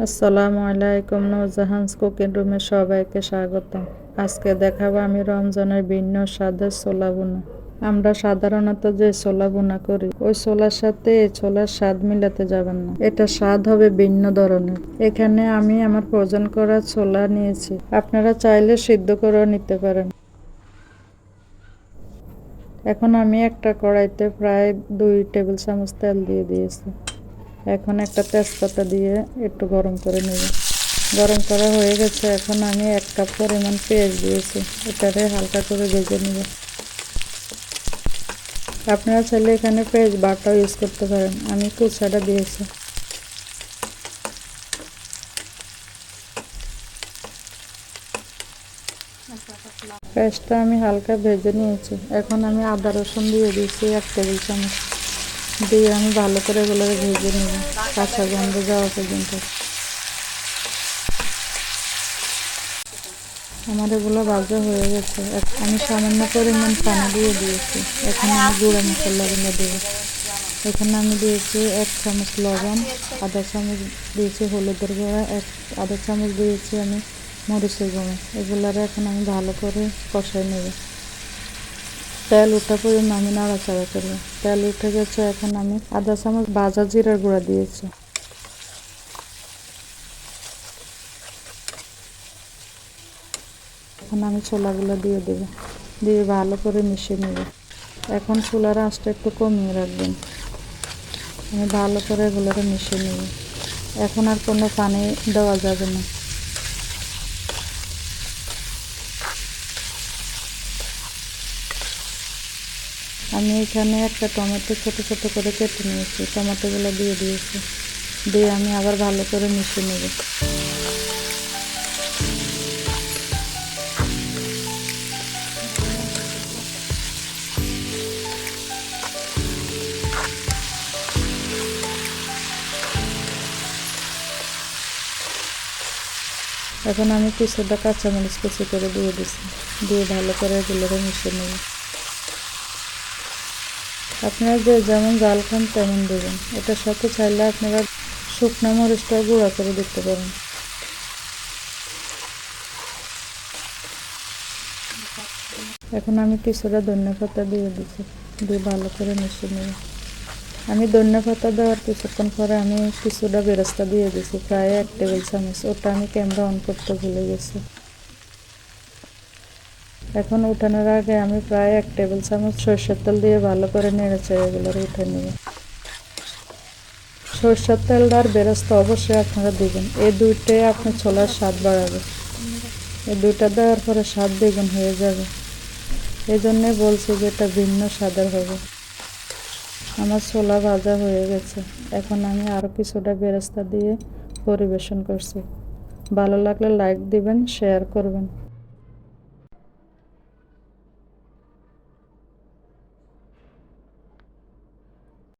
আসসালামু আলাইকুম নূরজাহান্স কুকিং রুমে সবাইকে স্বাগতম। আজকে দেখাবো আমি রমজানের ভিন্ন স্বাদের ছোলা বোনা আমরা সাধারণত যে ছোলা বোনা করি, ওই ছোলার সাথে এই ছোলার স্বাদ মিলাতে যাবেন না। এটা স্বাদ হবে ভিন্ন ধরনের। এখানে আমি আমার প্রয়োজন করা ছোলা নিয়েছি। আপনারা চাইলে সিদ্ধ করেও নিতে পারেন। এখন আমি একটা কড়াইতে প্রায় দুই টেবিল চামচ তেল দিয়ে দিয়েছি। এখন একটা তেজপাতা দিয়ে একটু গরম করে নেব। গরম করা হয়ে গেছে, এখন আমি এক কাপ পরিমাণ পেঁয়াজ দিয়েছি। এটারে হালকা করে ভেজে নেব। আপনারা চাইলে এখানে পেঁয়াজ বাটাও ইউজ করতে পারেন। আমি কুচাটা দিয়েছি। পেঁয়াজটা আমি হালকা ভেজে নিয়েছি। এখন আমি আদা রসুন দিয়ে দিয়েছি এক টেবিল চামচ। দিয়ে আমি ভালো করে এগুলো ভেজে নেব। কাঁচা গন্ধ যাওয়া পর্যন্ত। আমার এগুলো ভাজা হয়ে গেছে। আমি সামান্য পরিমাণ পানি দিয়ে দিয়েছি। এখন আমি গুঁড়া মশলাগুলো দেবো। এখানে আমি দিয়েছি এক চামচ লবণ, আধা চামচ দিয়েছি হলুদের গুঁড়া, এক আধা চামচ দিয়েছি আমি মরিচের গুঁড়ো। এগুলার এখন আমি ভালো করে কষাই নেব। তেল উঠা পর্যন্ত আমি নাড়াচাড়া করব। তেল উঠে গেছে, এখন আমি আধা চামচ বাজা জিরার গুঁড়া দিয়েছি। এখন আমি ছোলাগুলো দিয়ে দেব। দিয়ে ভালো করে মিশিয়ে নেব। এখন চুলার আঁচটা একটু কমিয়ে রাখবেন। আমি ভালো করে এগুলোকে মিশিয়ে নেব। এখন আর কোনো পানি দেওয়া যাবে না। আমি এখানে একটা টমেটো ছোট ছোট করে কেটে নিয়েছি। টমেটোগুলো দিয়ে দিয়েছি। দিয়ে আমি আবার ভালো করে মিশিয়ে নেব। এখন আমি কিছুটা কাঁচামরিচ কুচি করে দিয়ে দিচ্ছি দিয়ে ভালো করে এগুলোকে মিশিয়ে নেব। আপনারা যে যেমন জাল খান, তেমন দেবেন। এটার সাথে চাইলে আপনারা শুকনো মরিচটা গুঁড়া করে দিতে পারেন। এখন আমি কিছুটা ধনিয়া পাতা দিয়ে দিচ্ছি, দিয়ে ভালো করে মিশিয়ে নেব। আমি ধনিয়া পাতা দেওয়ার কিছুক্ষণ পরে আমি কিছুটা বেরেস্তা দিয়ে দিছি প্রায় এক টেবিল চামচ। ওটা আমি ক্যামেরা অন করতে ভুলে গেছি। এখন উঠানোর আগে আমি প্রায় এক টেবিল চামচ সরষের তেল দিয়ে ভালো করে নেড়ে চেড়ে এগুলো উঠে নেব। সরষের তেলটা আর বেরস্তা অবশ্যই আপনারা দিবেন। এই দুইটাই আপনার ছোলার স্বাদ বাড়াবে। এই দুইটা দেওয়ার পরে স্বাদ দ্বিগুণ হয়ে যাবে। এই জন্যে বলছি যে এটা ভিন্ন স্বাদের হবে। আমার ছোলা ভাজা হয়ে গেছে। এখন আমি আরও কিছুটা বেরেস্তা দিয়ে পরিবেশন করছি। ভালো লাগলে লাইক দিবেন শেয়ার করবেন।